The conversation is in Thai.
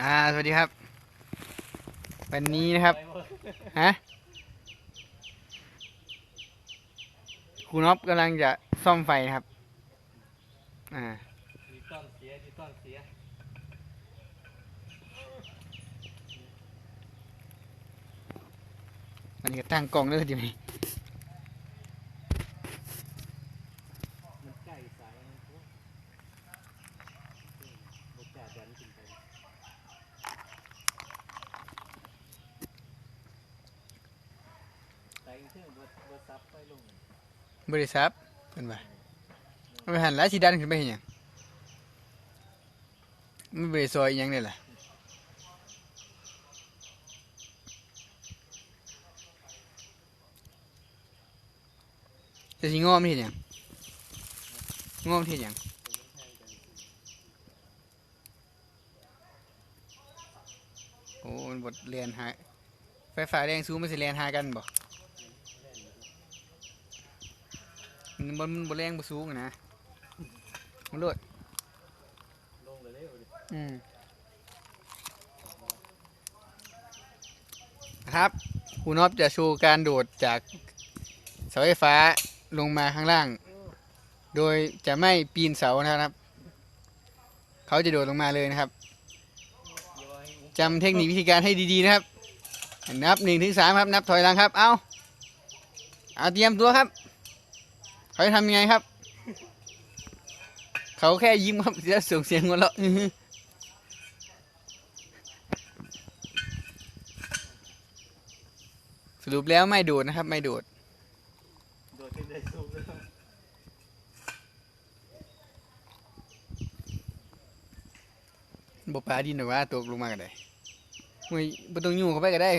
อ่าสวัสดีครับ วันนี้นะครับฮะครูน็อปกำลังจะซ่อมไฟนะครับ อ่าดีต้อนเสียดีต้อนเสียมันนี้ก็ตั้งกล้องด้วยทีนี้มันใกล้สายมันพวกบกล้าดันขึ้นไปใส่ เครื่องบดบดซับไปลงบริษัทเป็นไงมันไปหันหลายสีดันขึ้นไปเห็นยังมันบริซอยอิหยังเนี่ยแหละจะสิงอมเห็นยังงอมเห็นยังโอ้มันบดเรียนหายไฟฟ้าแรงสูงมันสิเรียนหากันบ่ มันบ่มันบ่แรงบ่สูงอะนะมันโลดลงเลยเร็วดิอืมครับครูนอบจะโชว์การโดดจากเสาไฟฟ้าลงมาข้างล่าง โดยจะไม่ปีนเสานะครับ เขาจะโดดลงมาเลยนะครับเดี๋ยวให้อุ้มจำเทคนิควิธีการให้ดีๆนะครับ นับหนึ่งถึงสามครับ นับถอยหลังครับ เอาเอาเตรียมตัวครับ เขาจะทำยังไงครับ เขาแค่ยิ้มครับจะส่งเสียงหัวเราะสรุปแล้วไม่โดดนะครับ ไม่ดดโดดขึ้นได้สูงเลยบปลาดินหรือว่าตกลงมาก็ได้ไม่ต้องยุ่งเข้าไปก็ได้